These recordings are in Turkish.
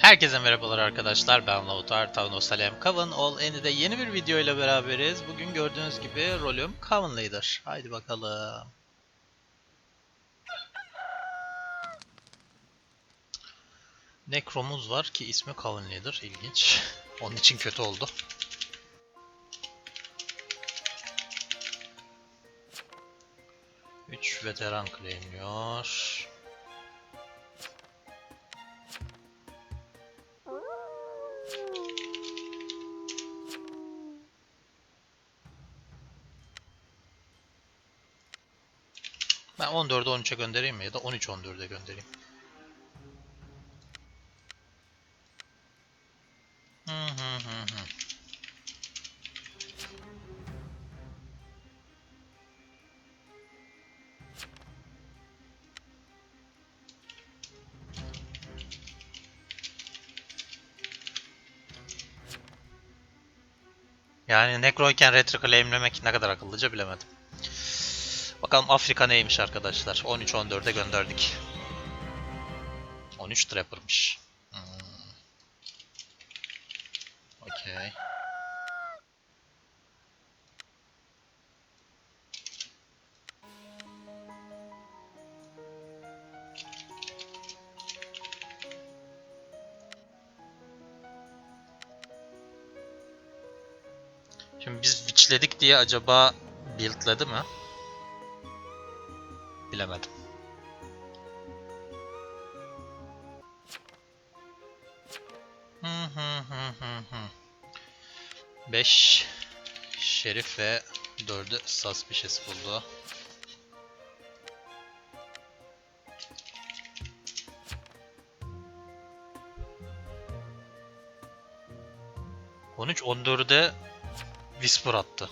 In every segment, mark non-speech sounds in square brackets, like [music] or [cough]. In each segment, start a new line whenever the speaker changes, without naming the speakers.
Herkese merhabalar arkadaşlar. Ben Lautar Tavno Salem Coven All End'de yeni bir video ile beraberiz. Bugün gördüğünüz gibi rolüm Coven Leader. Haydi bakalım. Necromuz var ki ismi Coven Leader. İlginç. Onun için kötü oldu. Üç veteran claimliyor. Ben 14'ü 13'e göndereyim mi ya da 13 14'e göndereyim. Hı hı hı hı. Yani Necro'yken retro claimlemek ne kadar akıllıca bilemedim. Bakalım Afrika neymiş arkadaşlar. 13-14'e gönderdik. 13 Trapper'mış. Hmm. Okey. Şimdi biz witchledik diye acaba buildledi mi? Bilemedim. Hı hı hı hı hı. 5 Şerif ve 4'ü Suspicious buldu. On üç, on dörde Whisper attı.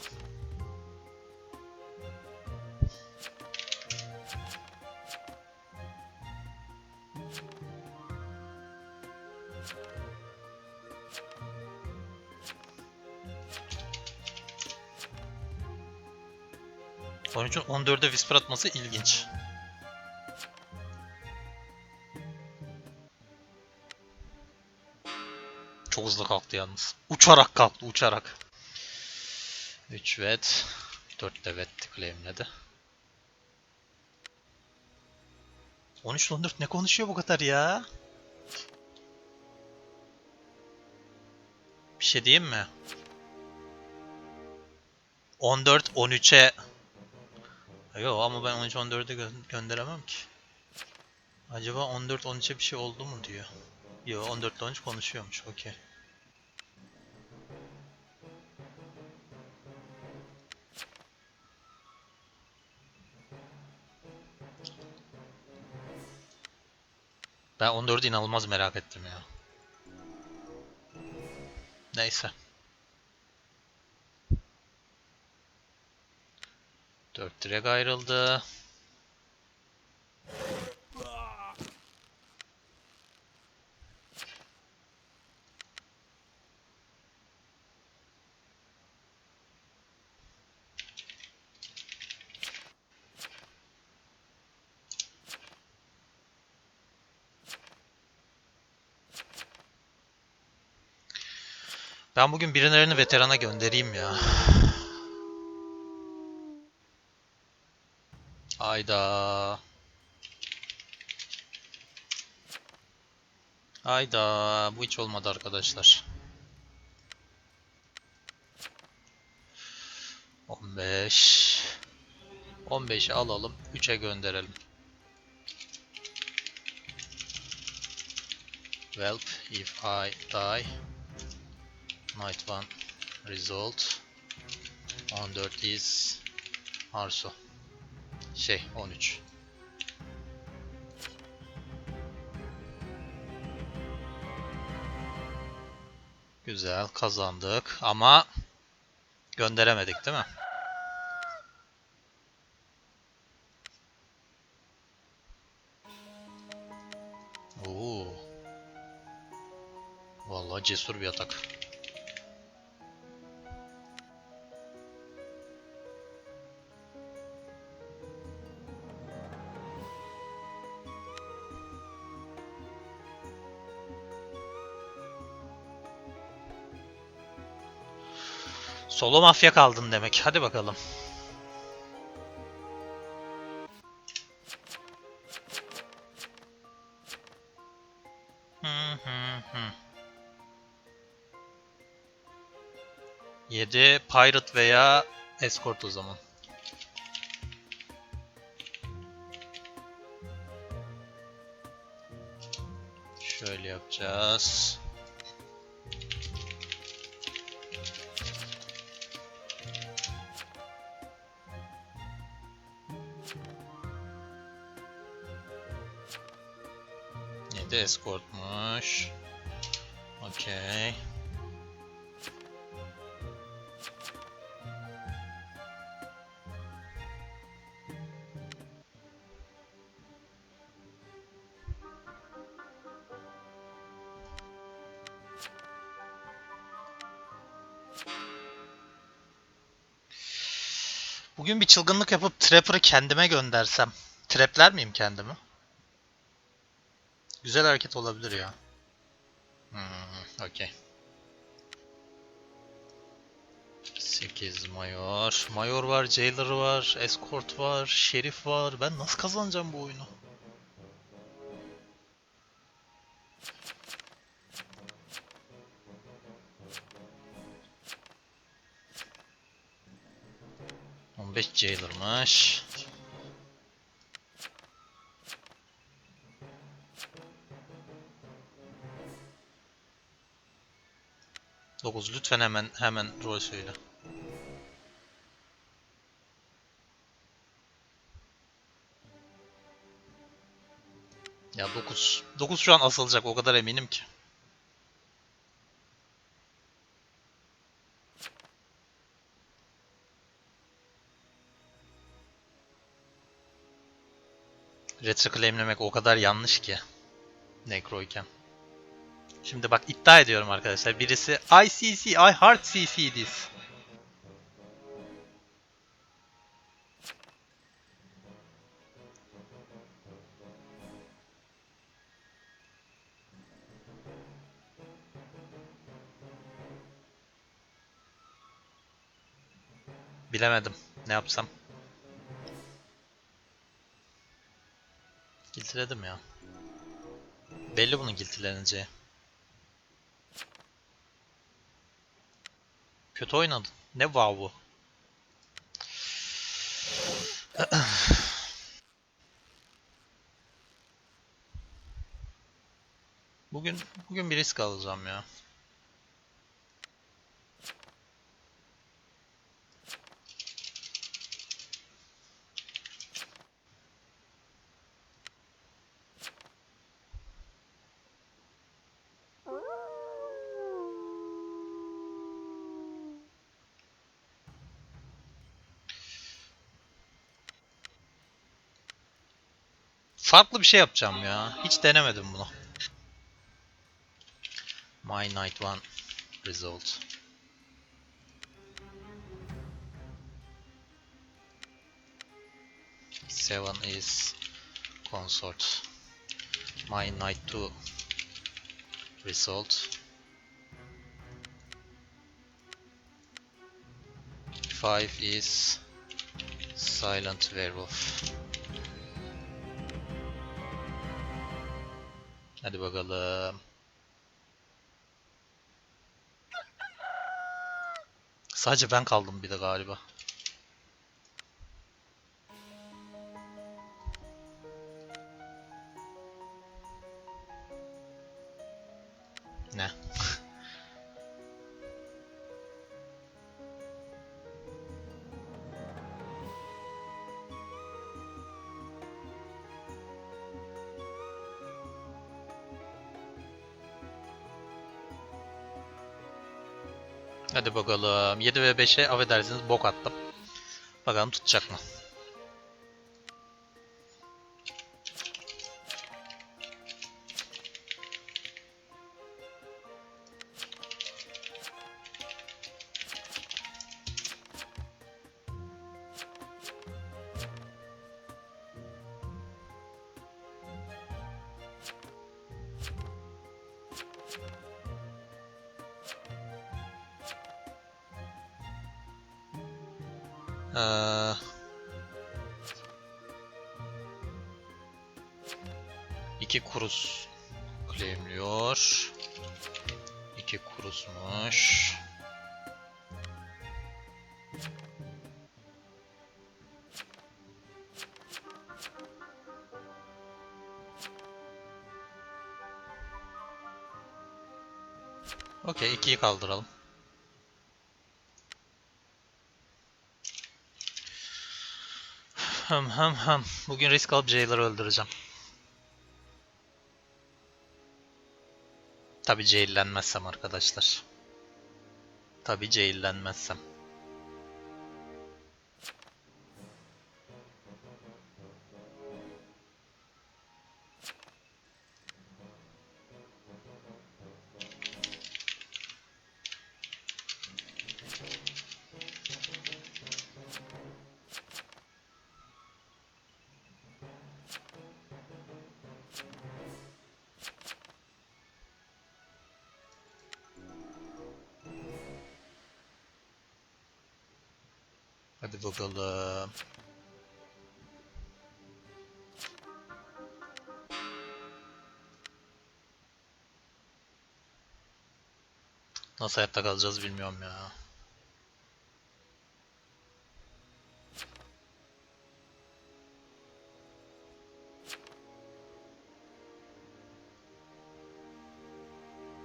13'ün 14'e whisper atması ilginç. Çok hızlı kalktı yalnız. Uçarak kalktı, uçarak. 3 vet, 4 de vet claimledi. 13 14 ne konuşuyor bu kadar ya? Bir şey diyeyim mi? 14 13'e Yo ama ben 13 14'e gö gönderemem ki. Acaba 14 13'e bir şey oldu mu diyor. Yo 14 ile 13 konuşuyormuş. Okey. Ben 14'ü inanılmaz merak ettim ya. Neyse. 4 direk ayrıldı. Ben bugün birilerini veterana göndereyim ya. Hayda. Hayda. Bu hiç olmadı arkadaşlar. 15. 15'i alalım. 3'e gönderelim. Welp if I die. Night one result. 14 is Arso. Şey 13. Güzel kazandık ama gönderemedik değil mi? Vallahi cesur bir atak. Solo mafya kaldın demek. Hadi bakalım. Hı hı hı. 7 Pirate veya Escort o zaman. Şöyle yapacağız. Escortmuş. Okey. Bugün bir çılgınlık yapıp Trapper'ı kendime göndersem. Trapler miyim kendimi? Güzel hareket olabilir ya. Hmm, okey. 8 Mayor. Mayor var, Jailer var, Escort var, Şerif var. Ben nasıl kazanacağım bu oyunu? Jailer'mış. Dokuz lütfen hemen hemen rol söyle. Ya 9. 9 şu an asılacak o kadar eminim ki. Retro claimlemek o kadar yanlış ki. Necro iken. Şimdi bak iddia ediyorum arkadaşlar. Birisi ICC, I heart CC this. Bilemedim. Ne yapsam? Giltiledim ya. Belli bunun giltileneceği. Kötü oynadın. Ne wow bu? Bugün bugün bir risk alacağım ya. Farklı bir şey yapacağım ya. Hiç denemedim bunu. My Night One result. Seven is consort. My Knight 2 result. Five is silent werewolf. Hadi bakalım. Sadece ben kaldım bir de galiba. Hadi bakalım. 7 ve 5'e affedersiniz bok attım. Bakalım tutacak mı? Ee, iki kurus claimliyor. İki kurusmuş. Okey, ikiyi kaldıralım. Hım hım hım. Bugün risk alıp Jailer'ı öldüreceğim. Tabi jaillenmezsem arkadaşlar. Tabi jaillenmezsem. Bakalım. Nasıl hayatta kalacağız bilmiyorum ya.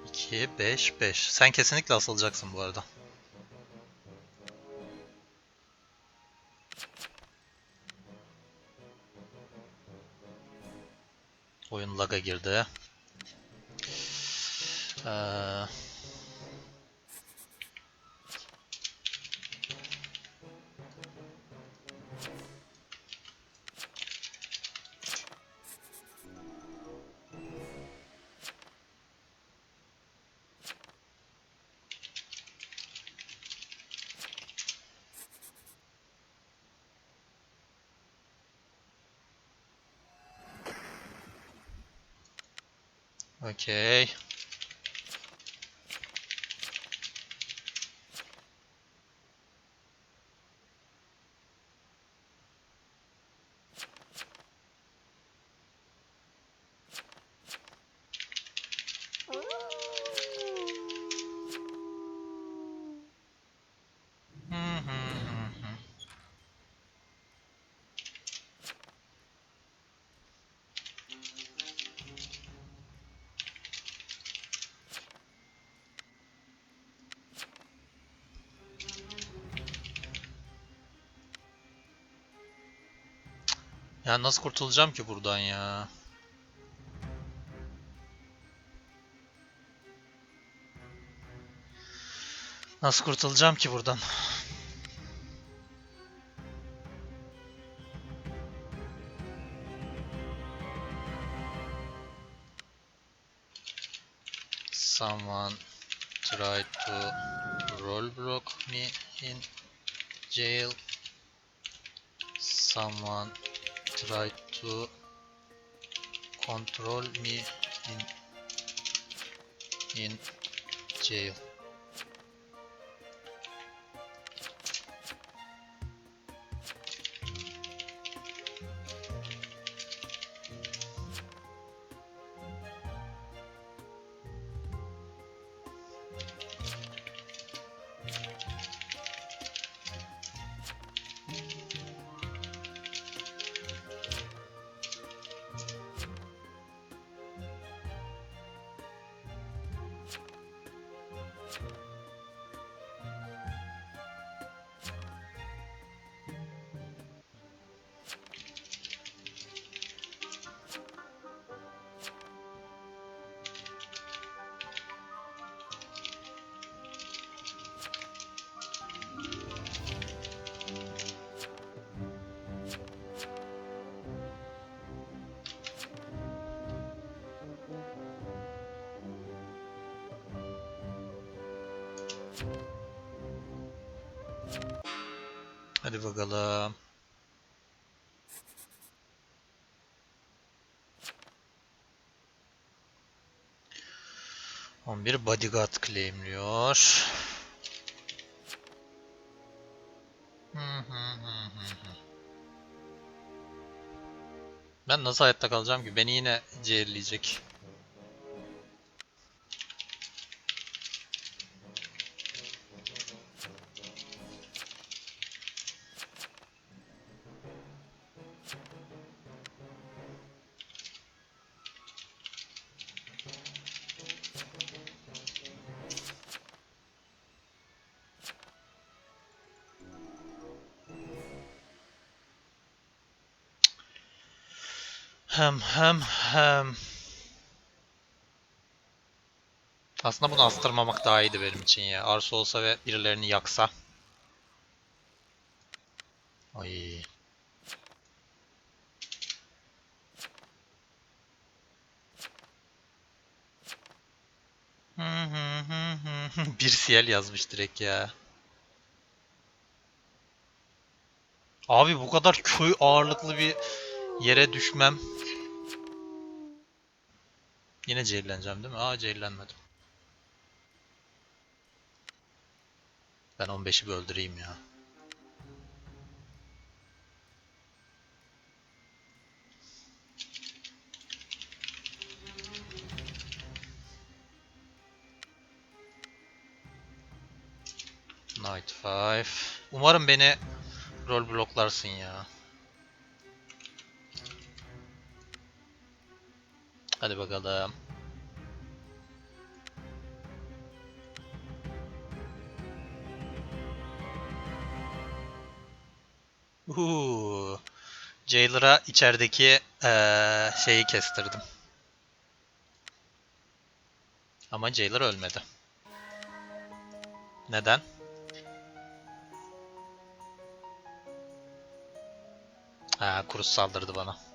İki, beş, beş. Sen kesinlikle asılacaksın bu arada. Oyun lag'a girdi. Ee, Okey. Ya nasıl kurtulacağım ki buradan ya? Nasıl kurtulacağım ki buradan? Someone tried to rollblock me in jail. Someone tried to control me in in jail. Thank you. Hadi bakalım. On bir bodyguard claimliyor. Ben nasıl hayatta kalacağım ki? Beni yine ciğerleyecek. Hem hem hem. Aslında bunu astırmamak daha iyiydi benim için ya. Arsu olsa ve birilerini yaksa. Ay. [laughs] Bir CL yazmış direkt ya. Abi bu kadar köy ağırlıklı bir yere düşmem. Yine cehilleneceğim değil mi? Aa cehillenmedim. Ben 15'i bir öldüreyim ya. Night 5. Umarım beni rol bloklarsın ya. Hadi bakalım. Uhu. Jailer'a içerideki eee, şeyi kestirdim. Ama Jailer ölmedi. Neden? Ha, Kurus saldırdı bana.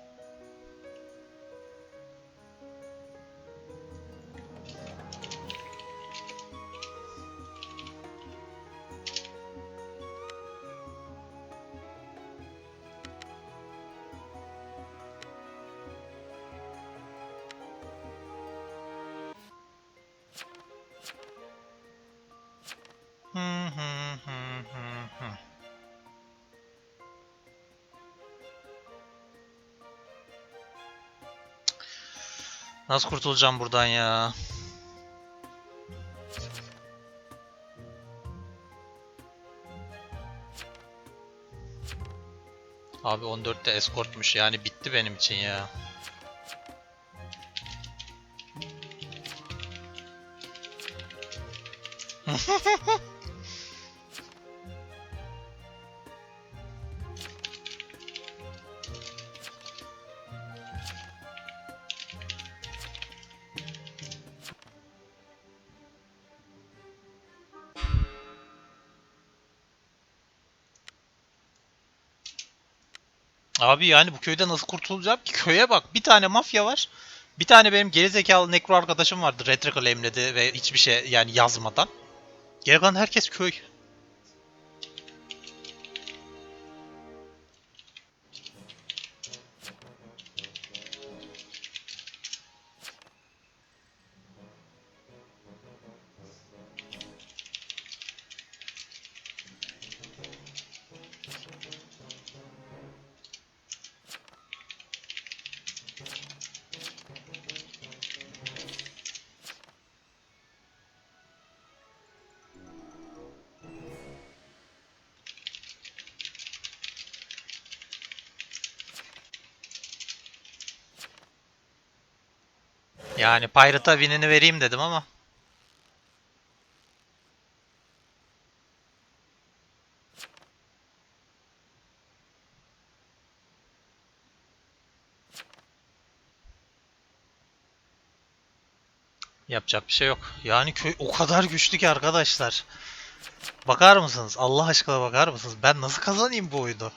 Nasıl kurtulacağım buradan ya? Abi 14'te escortmuş yani bitti benim için ya. [laughs] Abi yani bu köyde nasıl kurtulacağım ki? Köye bak bir tane mafya var. Bir tane benim gerizekalı nekro arkadaşım vardı. Retrical emledi ve hiçbir şey yani yazmadan. Geri kalan herkes köy. Yani Pirate'a winini vereyim dedim ama. Yapacak bir şey yok. Yani köy o kadar güçlü ki arkadaşlar. Bakar mısınız? Allah aşkına bakar mısınız? Ben nasıl kazanayım bu oyunu?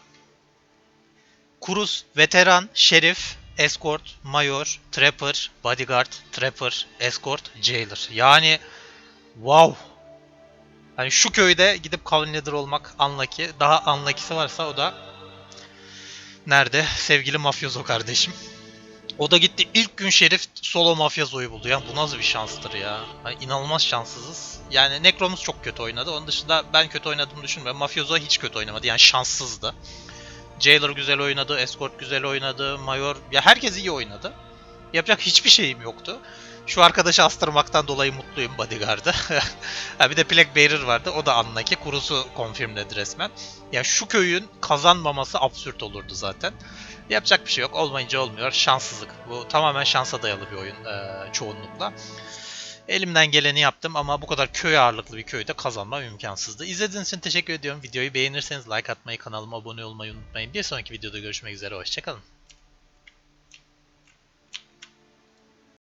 Kurus, veteran, şerif, escort, mayor, trapper, bodyguard, trapper, escort, jailer. Yani wow. Hani şu köyde gidip Coven Leader olmak unlucky. Daha unlucky'si varsa o da nerede? Sevgili mafyozo kardeşim. O da gitti ilk gün Şerif solo mafya Zoe'yu buldu. Ya bu nasıl bir şanstır ya. Hani inanılmaz şanssızız. Yani Necromuz çok kötü oynadı. Onun dışında ben kötü oynadığımı düşünmüyorum. Mafya Zoe hiç kötü oynamadı. Yani şanssızdı. Jailer güzel oynadı, Escort güzel oynadı, Mayor... Ya herkes iyi oynadı. Yapacak hiçbir şeyim yoktu. Şu arkadaşı astırmaktan dolayı mutluyum bodyguard'ı. [laughs] ha bir de Plague Bearer vardı. O da anlaki. Kurusu confirmledi resmen. Ya şu köyün kazanmaması absürt olurdu zaten. Yapacak bir şey yok. Olmayınca olmuyor. Şanssızlık. Bu tamamen şansa dayalı bir oyun eee, çoğunlukla. Elimden geleni yaptım ama bu kadar köy ağırlıklı bir köyde kazanmam imkansızdı. İzlediğiniz için teşekkür ediyorum. Videoyu beğenirseniz like atmayı, kanalıma abone olmayı unutmayın. Bir sonraki videoda görüşmek üzere. Hoşçakalın.